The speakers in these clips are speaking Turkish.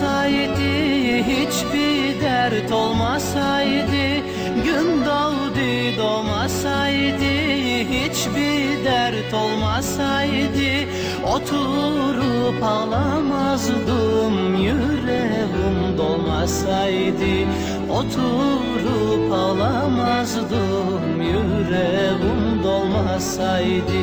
olmasaydı Hiçbir dert olmasaydı Gün doğdu doğmasaydı Hiçbir dert olmasaydı Oturup ağlamazdım Yüreğim dolmasaydı Oturup ağlamazdım Yüreğim dolmasaydı.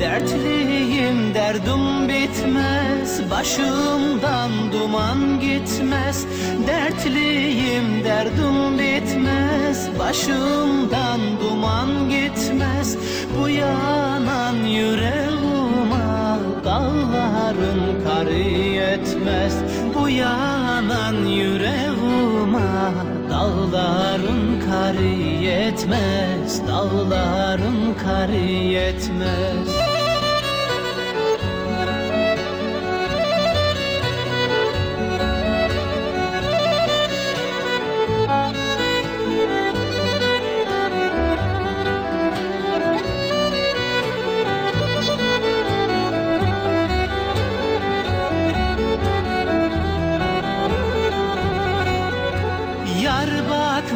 Dertliyim derdim bitmez Başımdan duman gitmez. Dertliyim derdim bitmez Başımdan duman gitmez. Bu yanan yüreğime Dağların karı yetmez. Bu yanan yüreğime Dağların karı yetmez Dağların karı yetmez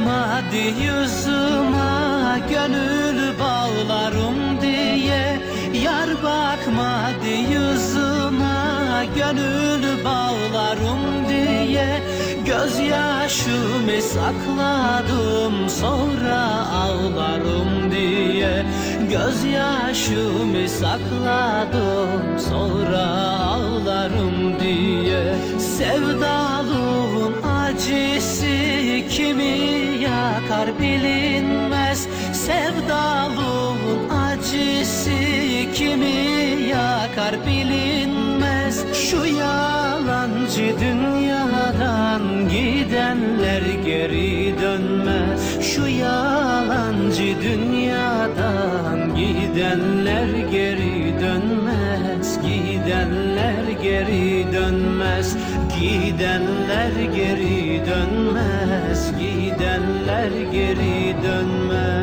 bakmadı yüzüme gönül bağlarım diye. Yar bakmadı yüzüme gönül bağlarım diye. Gözyaşımı sakladım sonra ağlarım diye. Gözyaşımı sakladım sonra ağlarım diye. Sevdalığın acısı kimi yakar bilinmez. Sevdalığın acısı kimi yakar bilinmez. Şu yalancı dünyadan gidenler geri dönmez. Şu yalancı dünyadan gidenler geri dönmez. Gidenler geri dönmez. Gidenler geri dönmez Gidenler geri dönmez